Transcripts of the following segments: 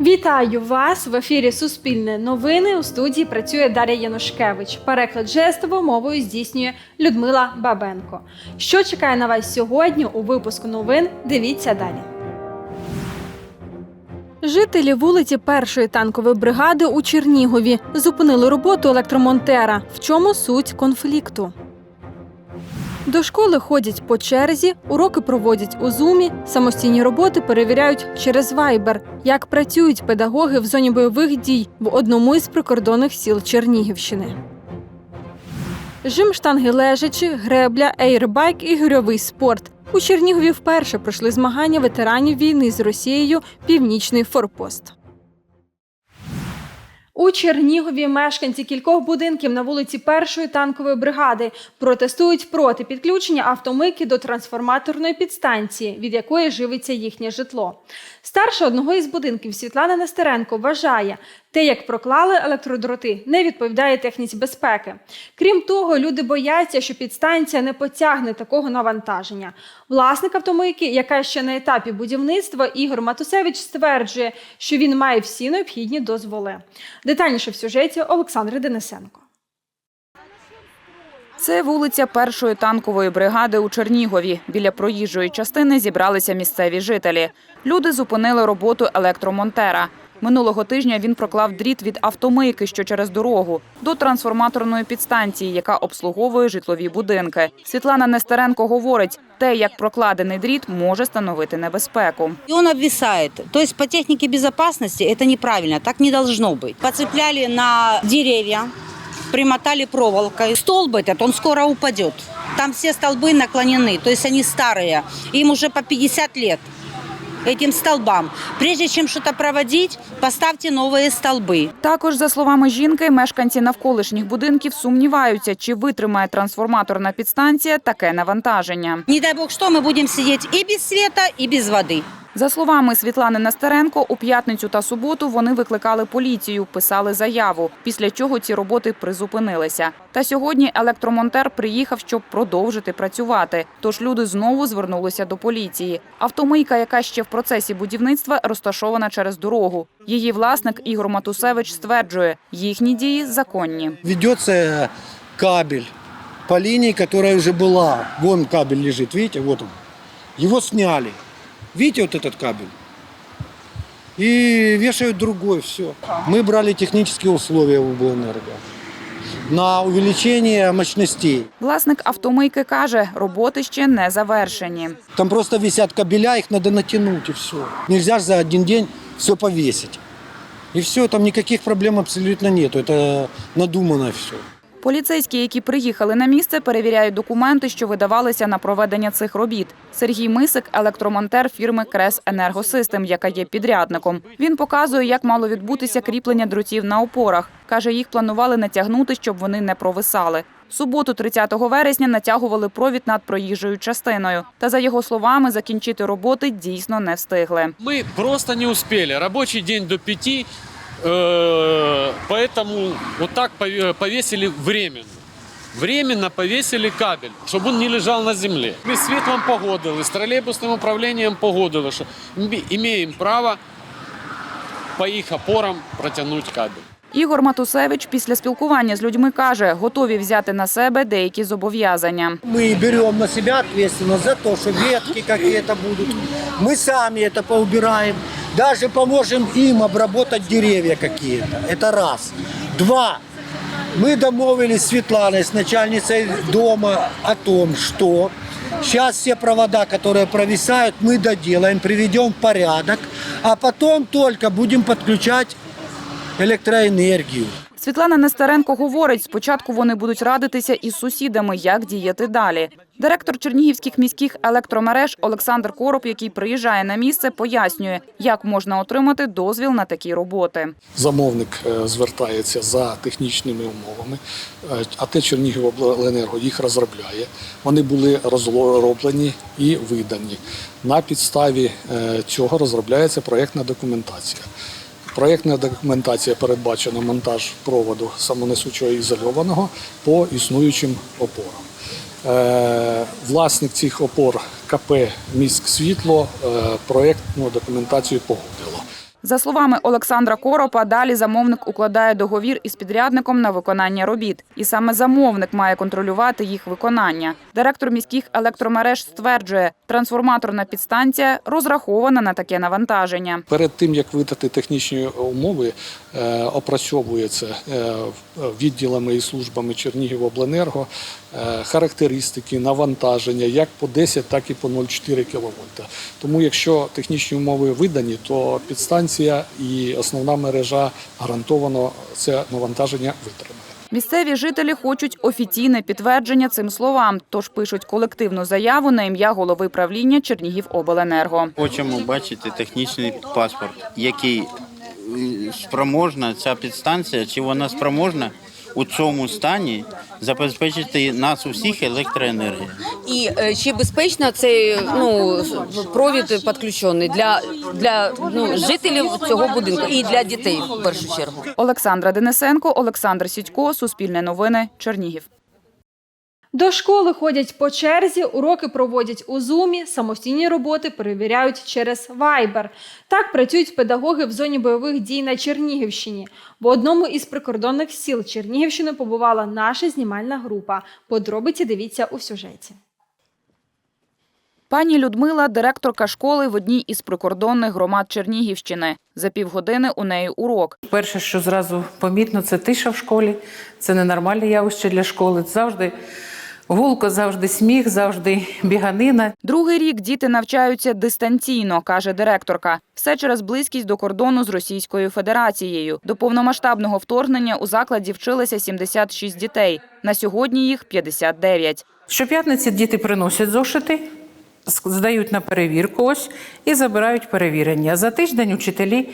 Вітаю вас в ефірі Суспільне новини. У студії працює Дар'я Янушкевич. Переклад жестовою мовою здійснює Людмила Бабенко. Що чекає на вас сьогодні у випуску новин? Дивіться далі. Жителі вулиці першої танкової бригади у Чернігові зупинили роботу електромонтера. В чому суть конфлікту? До школи ходять по черзі, уроки проводять у зумі, самостійні роботи перевіряють через Viber. Як працюють педагоги в зоні бойових дій в одному із прикордонних сіл Чернігівщини. Жим штанги лежачі, гребля, ейрбайк і гирьовий спорт. У Чернігові вперше пройшли змагання ветеранів війни з Росією Північний Форпост. У Чернігові мешканці кількох будинків на вулиці Першої танкової бригади протестують проти підключення автомийки до трансформаторної підстанції, від якої живиться їхнє житло. Старша одного із будинків Світлана Нестеренко вважає, те, як проклали електродроти, не відповідає техніці безпеки. Крім того, люди бояться, що підстанція не потягне такого навантаження. Власник автомийки, яка ще на етапі будівництва, Ігор Матусевич стверджує, що він має всі необхідні дозволи. Детальніше в сюжеті Олександри Денисенко. Це вулиця першої танкової бригади у Чернігові. Біля проїжджої частини зібралися місцеві жителі. Люди зупинили роботу електромонтера. Минулого тижня він проклав дріт від автомийки, що через дорогу, до трансформаторної підстанції, яка обслуговує житлові будинки. Світлана Нестеренко говорить, те, як прокладений дріт, може становити небезпеку. И он обвисает. То есть по технике безопасности это неправильно, так не должно быть. Поцепляли на деревья, примотали проволокой. Столб этот, он скоро упадет. Там все столбы наклонены, то есть они старые. Им уже по 50 лет этим столбам. Прежде чем что-то проводить, поставьте новые столбы. Також, за словами жінки, мешканці навколишніх будинків сумніваються, чи витримає трансформаторна підстанція таке навантаження. Не дай бог что, мы будем сидеть и без света, и без воды. За словами Світлани Нестеренко, у п'ятницю та суботу вони викликали поліцію, писали заяву, після чого ці роботи призупинилися. Та сьогодні електромонтер приїхав, щоб продовжити працювати. Тож люди знову звернулися до поліції. Автомийка, яка ще в процесі будівництва, розташована через дорогу. Її власник Ігор Матусевич стверджує, їхні дії законні. ведется кабель по линии, которая уже была. Вон кабель лежит, видите, вот. Его сняли. Видите вот этот кабель? И вешают другой, все. Мы брали технические условия у Облэнерго на увеличение мощностей. Власник автомийки каже, роботи ще не завершені. Там просто висят кабеля, их надо натянуть и все. Нельзя же за один день все повесить. И все, там никаких проблем абсолютно нету. Это надумано все. Поліцейські, які приїхали на місце, перевіряють документи, що видавалися на проведення цих робіт. Сергій Мисик – електромонтер фірми Крес Енергосистем, яка є підрядником. Він показує, як мало відбутися кріплення дротів на опорах. Каже, їх планували натягнути, щоб вони не провисали. Суботу, 30 вересня, натягували провід над проїжджою частиною. Та, за його словами, закінчити роботи дійсно не встигли. Мы просто не успели. Рабочий день до пяти, поэтому вот так пове- повесили временно. Временно повесили кабель, чтобы он не лежал на земле. Мы с светлом погодили, с троллейбусным управлением погодили, что м- имеем право по их опорам протянуть кабель. Ігор Матусевич після спілкування з людьми каже, готові взяти на себе деякі зобов'язання. Мы берем на себя ответственность за то, что ветки какие-то будут. Мы сами это поубираем. Даже поможем им обработать деревья какие-то. Это раз. Два. Мы домовились с Светланой, с начальницей дома о том, что сейчас все провода, которые провисают, мы доделаем, приведем в порядок, а потом только будем подключать электроэнергию. Світлана Нестеренко говорить, спочатку вони будуть радитися із сусідами, як діяти далі. Директор Чернігівських міських електромереж Олександр Короб, який приїжджає на місце, пояснює, як можна отримати дозвіл на такі роботи. замовник е, звертається за технічними умовами, е, а те Чернігівобленерго їх розробляє. Вони були розроблені і видані. На підставі е, цього розробляється проєктна документація. Проєктна документація передбачена монтаж проводу самонесучого ізольованого по існуючим опорам. Е, Власник цих опор КП Міськ Світло е, проєктну документацію погодило. За словами Олександра Коропа, далі замовник укладає договір із підрядником на виконання робіт. І саме замовник має контролювати їх виконання. Директор міських електромереж стверджує, трансформаторна підстанція розрахована на таке навантаження. Перед тим як видати технічні умови, е, опрацьовується е, відділами і службами Чернігівобленерго е, характеристики, навантаження як по 10, так і по 0,4 кВт. Тому, якщо технічні умови видані, то підстанція і основна мережа гарантовано це навантаження витримає. Місцеві жителі хочуть офіційне підтвердження цим словам, тож пишуть колективну заяву на ім'я голови правління Чернігівобленерго. Хочемо бачити технічний паспорт, який е, спроможна ця підстанція, чи вона спроможна у цьому стані забезпечити нас усіх електроенергією. І е, чи безпечно цей ну провід підключений для, для ну, жителів цього будинку і для дітей в першу чергу? Олександра Денисенко, Олександр Сідько, Суспільне новини, Чернігів. До школи ходять по черзі, уроки проводять у зумі, самостійні роботи перевіряють через Viber. Так працюють педагоги в зоні бойових дій на Чернігівщині. В одному із прикордонних сіл Чернігівщини побувала наша знімальна група. Подробиці дивіться у сюжеті. Пані Людмила – директорка школи в одній із прикордонних громад Чернігівщини. За півгодини у неї урок. Перше, що зразу помітно, це тиша в школі. Це ненормальне явище для школи. Завжди гулко, завжди сміх, завжди біганина. Другий рік діти навчаються дистанційно, каже директорка. Все через близькість до кордону з Російською Федерацією. До повномасштабного вторгнення у закладі вчилися 76 дітей. На сьогодні їх 59. Щоп'ятниці діти приносять зошити, здають на перевірку ось і забирають перевірення. За тиждень учителі,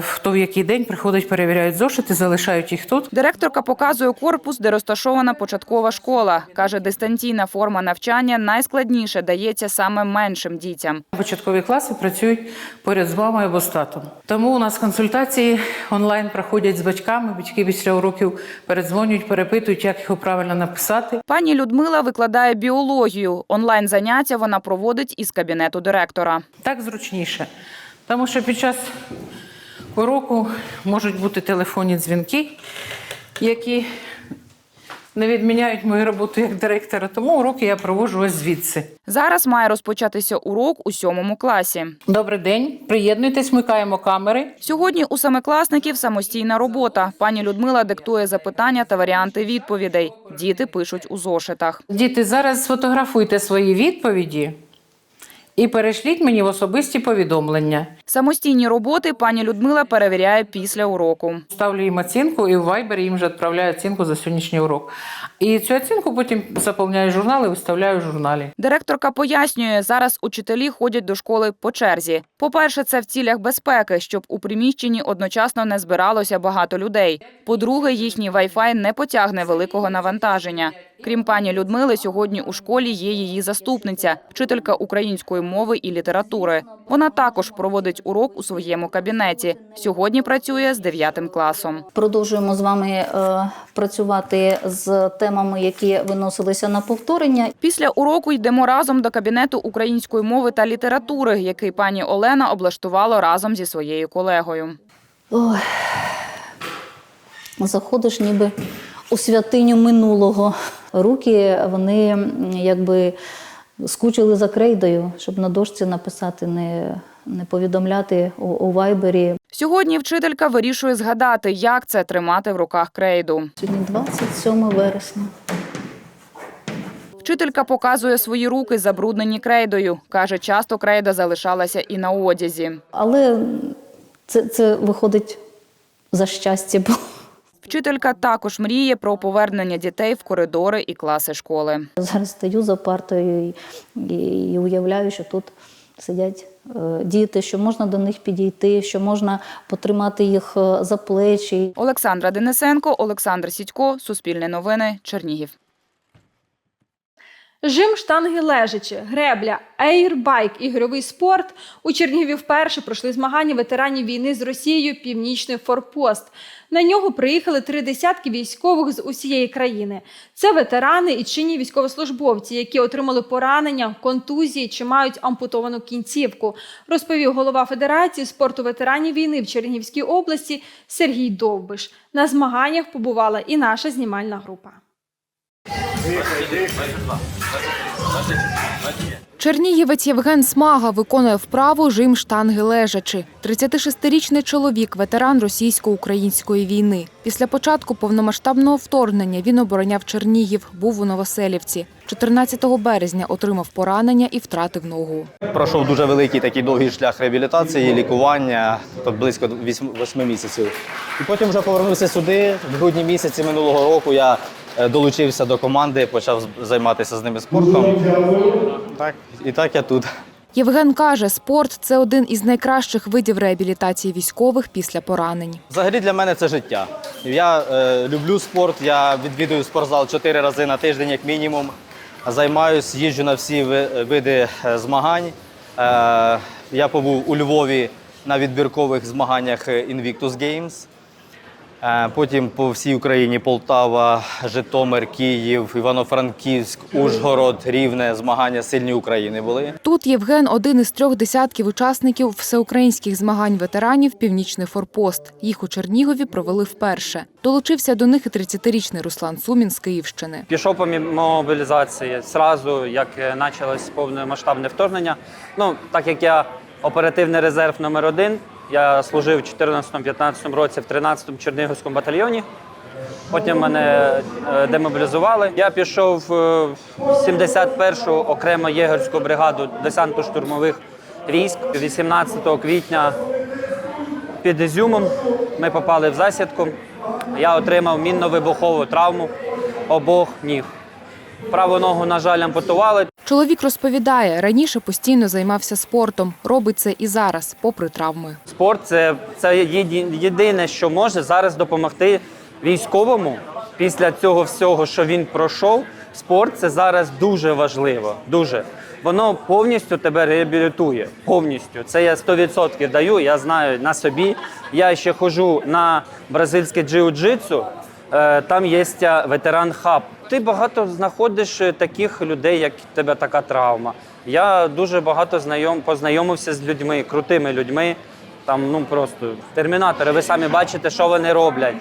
хто в який день приходять, перевіряють зошити, залишають їх тут. Директорка показує корпус, де розташована початкова школа. Каже, дистанційна форма навчання найскладніше дається саме меншим дітям. Початкові класи працюють поряд з мамою або з татом. Тому у нас консультації онлайн проходять з батьками. Батьки після уроків передзвонюють, перепитують, як його правильно написати. Пані Людмила викладає біологію. Онлайн заняття вона проводить із кабінету директора. Так зручніше. Тому що під час уроку можуть бути телефонні дзвінки, які не відміняють мою роботу як директора. Тому уроки я проводжу ось звідси. Зараз має розпочатися урок у сьомому класі. Добрий день, приєднуйтесь, вмикаємо камери. Сьогодні у семикласників самостійна робота. Пані Людмила диктує запитання та варіанти відповідей. Діти пишуть у зошитах. Діти, зараз сфотографуйте свої відповіді і перешліть мені в особисті повідомлення. Самостійні роботи пані Людмила перевіряє після уроку. Ставлю їм оцінку, і в Viber їм вже відправляю оцінку за сьогоднішній урок. І цю оцінку потім заповняю журнал і виставляю в журналі. Директорка пояснює, зараз учителі ходять до школи по черзі. По-перше, це в цілях безпеки, щоб у приміщенні одночасно не збиралося багато людей. По-друге, їхній Wi-Fi не потягне великого навантаження. Крім пані Людмили, сьогодні у школі є її заступниця, вчителька української мови і літератури. Вона також проводить урок у своєму кабінеті. Сьогодні працює з 9 класом. Продовжуємо з вами е, працювати з темами, які виносилися на повторення. Після уроку йдемо разом до кабінету української мови та літератури, який пані Олена облаштувала разом зі своєю колегою. Ой, заходиш ніби у святиню минулого. Руки вони якби скучили за крейдою, щоб на дошці написати, не, не повідомляти у, у вайбері. Сьогодні вчителька вирішує згадати, як це тримати в руках крейду. Сьогодні 27 вересня. Вчителька показує свої руки, забруднені крейдою. Каже, часто крейда залишалася і на одязі. Але це, це виходить за щастя. Вчителька також мріє про повернення дітей в коридори і класи школи. Зараз стою за партою і уявляю, що тут сидять е, діти, що можна до них підійти, що можна потримати їх е, за плечі. Олександра Денисенко, Олександр Сідько, Суспільне новини, Чернігів. Жим штанги лежачі, гребля, ейрбайк, ігровий спорт. У Чернігові вперше пройшли змагання ветеранів війни з Росією Північний Форпост. На нього приїхали три десятки військових з усієї країни. Це ветерани і чинні військовослужбовці, які отримали поранення, контузії чи мають ампутовану кінцівку, розповів голова Федерації спорту ветеранів війни в Чернігівській області Сергій Довбиш. На змаганнях побувала і наша знімальна група. Чернігівець Євген Смага виконує вправу жим штанги лежачи. 36-річний чоловік, ветеран російсько-української війни. Після початку повномасштабного вторгнення він обороняв Чернігів, був у Новоселівці. 14 березня отримав поранення і втратив ногу. Пройшов дуже великий такий довгий шлях реабілітації, лікування, тобто близько 8 місяців. І потім вже повернувся сюди. В грудні місяці минулого року я долучився до команди, почав займатися з ними спортом. Так, і так я тут. Євген каже, спорт це один із найкращих видів реабілітації військових після поранень. Взагалі для мене це життя. Я е, люблю спорт, я відвідую спортзал чотири рази на тиждень, як мінімум. Займаюсь, їжджу на всі види е, змагань. Е, я побув у Львові на відбіркових змаганнях е, Invictus Games. Е, Потім по всій Україні Полтава, Житомир, Київ, Івано-Франківськ, Ужгород, Рівне змагання сильні України були. Тут Євген один із трьох десятків учасників всеукраїнських змагань ветеранів Північний Форпост. Їх у Чернігові провели вперше. Долучився до них і 30-річний Руслан Сумін з Київщини. Пішов по мобілізації зразу, як е, почалось повномасштабне вторгнення. Ну, так як я оперативний резерв номер один, я служив у 14-15 році в 13-му Чернігівському батальйоні. Потім мене е, демобілізували. Я пішов е, в 71-ту окремо єгерську бригаду десанту штурмових військ 18 квітня під Ізюмом. Ми попали в засідку. Я отримав мінно-вибухову травму обох ніг. Праву ногу, на жаль, ампутували. Чоловік розповідає, раніше постійно займався спортом. Робить це і зараз, попри травми. Спорт це, це єдине, що може зараз допомогти військовому після цього всього, що він пройшов. Спорт це зараз дуже важливо. Дуже. Воно повністю тебе реабілітує. Повністю. Це я 100% даю. Я знаю на собі. Я ще ходжу на бразильське джиу-джитсу. Е, Там є ветеран хаб. Ти багато знаходиш е, таких людей, як в тебе така травма. Я дуже багато знайом, познайомився з людьми, крутими людьми. Там ну просто термінатори. Ви самі бачите, що вони роблять.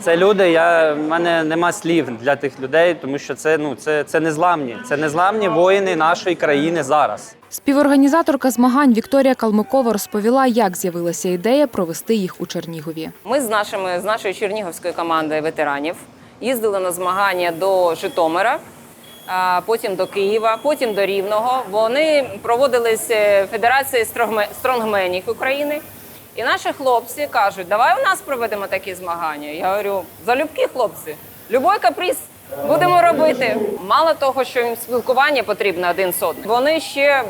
Це люди. Я в мене нема слів для тих людей, тому що це ну це, це незламні. Це незламні воїни нашої країни зараз. Співорганізаторка змагань Вікторія Калмикова розповіла, як з'явилася ідея провести їх у Чернігові. Ми з нашими з нашою чернігівською командою ветеранів їздили на змагання до Житомира, потім до Києва, потім до Рівного. Вони проводились е, стронгме- стронгменів України. І наші хлопці кажуть, давай у нас проведемо такі змагання. Я говорю, залюбки, хлопці, любой каприз будемо робити. Мало того, що їм спілкування потрібно один з одним. Вони ще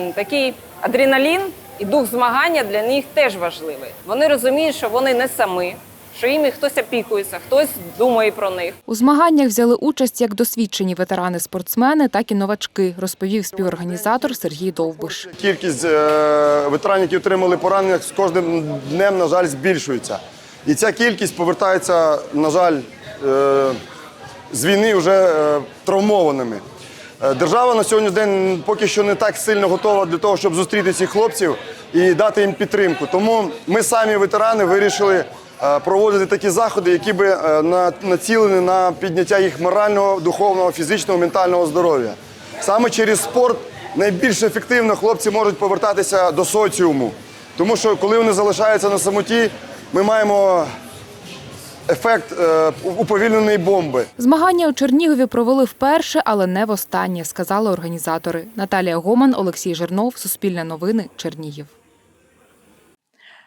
м, такий адреналін і дух змагання для них теж важливий. Вони розуміють, що вони не самі, що їм хтось опікується, хтось думає про них. У змаганнях взяли участь як досвідчені ветерани-спортсмени, так і новачки, розповів співорганізатор Сергій Довбиш. Кількість е, ветеранів, які отримали поранення, з кожним днем, на жаль, збільшується. І ця кількість повертається, на жаль, е, з війни вже е, травмованими. Е, Держава на сьогоднішній день поки що не так сильно готова для того, щоб зустріти цих хлопців і дати їм підтримку. Тому ми самі, ветерани, вирішили е, проводити такі заходи, які би на- націлені на підняття їх морального, духовного, фізичного, ментального здоров'я. Саме через спорт найбільш ефективно хлопці можуть повертатися до соціуму. Тому що коли вони залишаються на самоті, ми маємо ефект е, уповільненої бомби. Змагання у Чернігові провели вперше, але не востаннє, сказали організатори. Наталія Гоман, Олексій Жернов, Суспільне новини, Чернігів.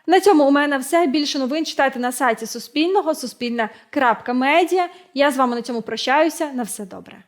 На цьому у мене все. Більше новин читайте на сайті Суспільного, суспільне.медіа. Я з вами на цьому прощаюся. На все добре.